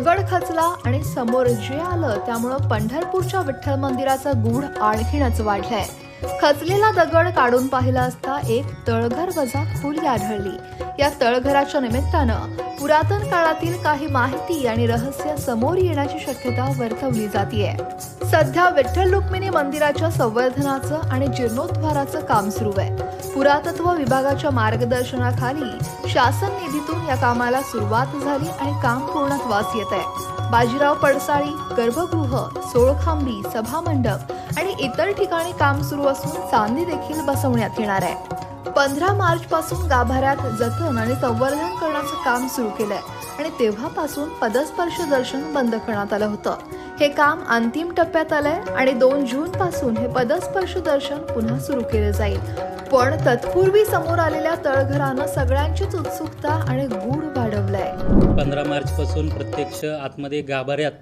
दगड खचला आणि समोर जे आलं त्यामुळं पंढरपूरच्या विठ्ठल मंदिराचा गूढ आणखीनच वाढलाय. खचलेला दगड काढून पाहिला असता एक तळघर वजा खोली आढळली या तळघराच्या निमित्तानं पुरातन काळातील काही माहिती आणि रहस्य समोर येण्याची शक्यता वर्तवली जातीये. सध्या विठ्ठल रुक्मिणी मंदिराच्या संवर्धनाचं आणि जीर्णोद्धाराचं काम सुरू आहे. पुरातत्व विभागाच्या मार्गदर्शनाखाली शासन निधीतून या कामाला सुरुवात झाली आणि काम पूर्णत्वास येत आहे बाजीराव पडसाळी गर्भगृह सोळखांबी सभामंडप आणि इतर ठिकाणी काम सुरू असून चांदी देखील बसवण्यात येणार आहे. पंधरा मार्च पासून गाभाऱ्यात जतन आणि संवर्धन करण्याचं काम सुरू केलंय आणि तेव्हापासून पदस्पर्श दर्शन बंद करण्यात आलं होतं. हे काम अंतिम टप्प्यात आलंय आणि दोन जून पासून हे पदस्पर्श दर्शन पुन्हा सुरू केलं जाईल. पण तत्पूर्वी समोर आलेल्या तळघरानं सगळ्यांचीच उत्सुकता आणि गूढ वाढवलंय पंधरा मार्चपासून प्रत्यक्ष आतमध्ये गाभाऱ्यात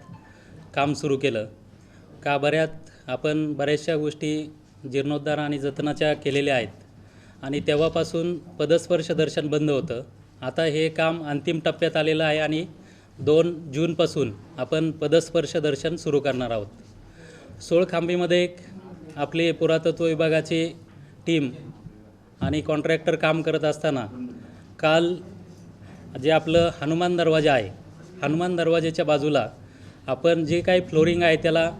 काम सुरू केलं. गाभाऱ्यात आपण बऱ्याचशा गोष्टी जीर्णोद्धार आणि जतनाच्या केलेल्या आहेत. आणि तेव्हापासून पदस्पर्श दर्शन बंद होतं. आता हे काम अंतिम टप्प्यात आलेलं आहे आणि दोन जूनपासून आपण पदस्पर्श दर्शन सुरू करणार आहोत. सोळखांबीमध्ये एक आपली पुरातत्व विभागाची टीम आणि कॉन्ट्रॅक्टर काम करत असताना काल जे आपलं हनुमान दरवाजा आहे हनुमान दरवाजाच्या बाजूला आपण जे काही फ्लोरिंग आहे त्याला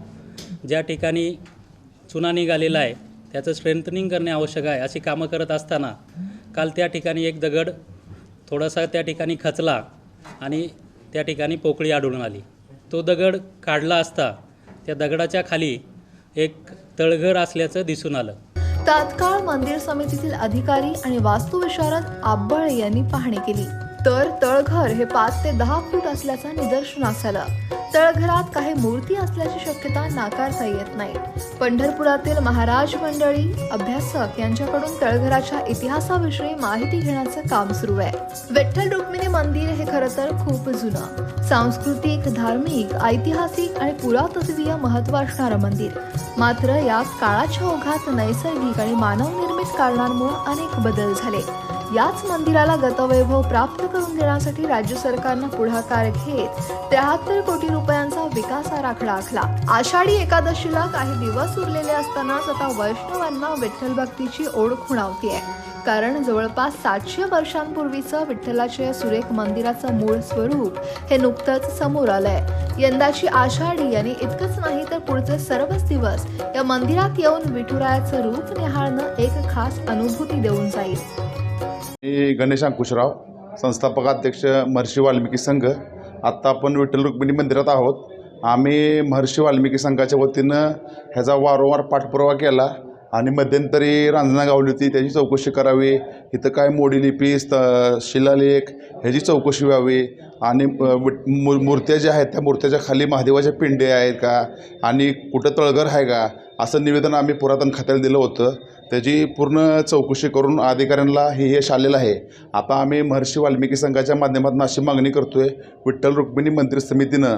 ज्या ठिकाणी चुना निघालेला आहे त्याचं स्ट्रेंथनिंग करणे आवश्यक आहे. अशी कामं करत असताना काल त्या ठिकाणी एक दगड थोडासा त्या ठिकाणी खचला आणि त्या ठिकाणी पोकळी आढळून आली. तो दगड काढला असता त्या दगडाच्या खाली एक तळघर असल्याचं दिसून आलं. तात्काळ मंदिर समितीतील अधिकारी आणि वास्तुविशारद आब्बळ यांनी पाहणी केली. तर तळघर हे पाच ते दहा फूट असल्याचा निदर्शनास आलं तळघरात काही मूर्ती असल्याची शक्यता नाकारता येत नाही. पंढरपुरातील महाराज मंडळी अभ्यासक यांच्याकडून तळघराच्या इतिहासाविषयी माहिती घेण्याचं काम सुरू आहे. विठ्ठल रुक्मिणी मंदिर हे खरं तर खूप जुनं. सांस्कृतिक धार्मिक ऐतिहासिक आणि पुरातत्वीय महत्त्व असणारं मंदिर. मात्र या काळाच्या ओघात नैसर्गिक आणि मानवनिर्मित कारणांमुळे अनेक बदल झाले. याच मंदिराला गतवैभव प्राप्त करून देण्यासाठी राज्य सरकारनं पुढाकार घेत त्र्याहत्तर कोटी रुपयांचा विकास आराखडा आखला. आषाढी एकादशीला काही दिवस उरलेले असतानाच आता वैष्णवांना विठ्ठल भक्तीची ओढ खुणावतीये. कारण जवळपास सातशे वर्षांपूर्वीचं विठ्ठलाच्या या सुरेख मंदिराचं मूळ स्वरूप हे नुकतंच समोर आलंय. यंदाची आषाढी आणि इतकंच नाही तर पुढचे सर्वच दिवस या मंदिरात येऊन विठुरायाचं रूप निहाळणं एक खास अनुभूती देऊन जाईल. मी गणेश अंकुशराव संस्थापकाध्यक्ष महर्षी वाल्मिकी संघ. आत्ता आपण विठ्ठल रुक्मिणी मंदिरात आहोत. आम्ही महर्षी वाल्मिकी संघाच्या वतीनं ह्याचा वारंवार पाठपुरावा केला. आणि मध्यंतरी रांजना गावली होती त्याची चौकशी करावी. इथं काय मोडी लिपी स्त शिलालेख ह्याची चौकशी व्हावी. आणि अ, मूर्त्या ज्या आहेत त्या मूर्त्याच्या खाली महादेवाच्या पिंडे आहेत का? आणि कुठं तळघर आहे का? असं निवेदन आम्ही पुरातन खात्याला दिलं होतं. त्याची पूर्ण चौकशी करून अधिकाऱ्यांना हे यश आलेलं आहे. आता आम्ही महर्षी वाल्मिकी संघाच्या माध्यमातून अशी मागणी करतो आहे विठ्ठल रुक्मिणी मंदिर समितीनं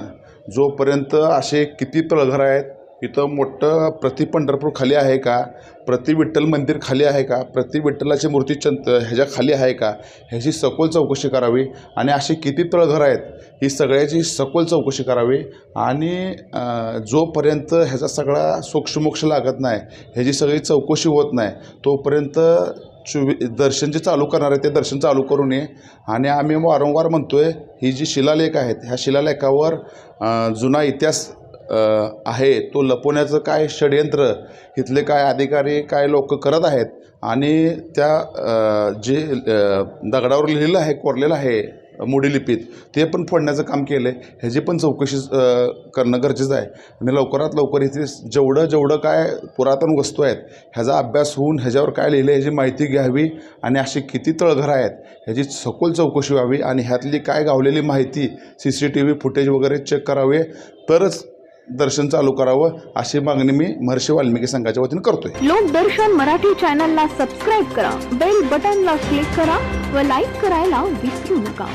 जोपर्यंत असे किती तळघर आहेत इथं मोठं प्रति पंढरपूर खाली आहे का? प्रति विठ्ठल मंदिर खाली आहे का? प्रति विठ्ठलाची मूर्ती चंत ह्याच्या खाली आहे का? ह्याची सखोल चौकशी करावी. आणि अशी किती तळघर आहेत ही सगळ्याची सखोल चौकशी करावी. आणि जोपर्यंत ह्याचा सगळा सोक्षमोक्ष लागत नाही ह्याची सगळी चौकशी होत नाही तोपर्यंत चुवी दर्शन जे चालू करणार आहे ते दर्शन चालू करू नये. आणि आम्ही वारंवार म्हणतो आहे ही जी शिलालेख आहेत ह्या शिलालेखावर जुना इतिहास आहे. तो लपवण्याचं काय षडयंत्र इथले काय अधिकारी काय लोक करत आहेत आणि त्या जे दगडावर लिहिलेलं आहे कोरलेलं आहे मोडी लिपीत ते पण फोडण्याचं काम केलं आहे ह्याची पण चौकशी करणं गरजेचं आहे. आणि लवकरात लवकर इथे जेवढं जेवढं काय पुरातन वस्तू आहेत ह्याचा अभ्यास होऊन ह्याच्यावर काय लिहिलं आहे ह्याची माहिती घ्यावी आणि अशी किती तळघरं आहेत ह्याची सखोल चौकशी व्हावी आणि ह्यातली काय गावलेली माहिती C C T V footage वगैरे चेक करावे. तरच दर्शन चालू करावं अशी मागणी मी महर्षी वाल्मिकी संघाच्या वतीने करतोय. लोकदर्शन मराठी चॅनलला सबस्क्राईब करा बेल बटनला क्लिक करा व लाईक करायला विसरू नका.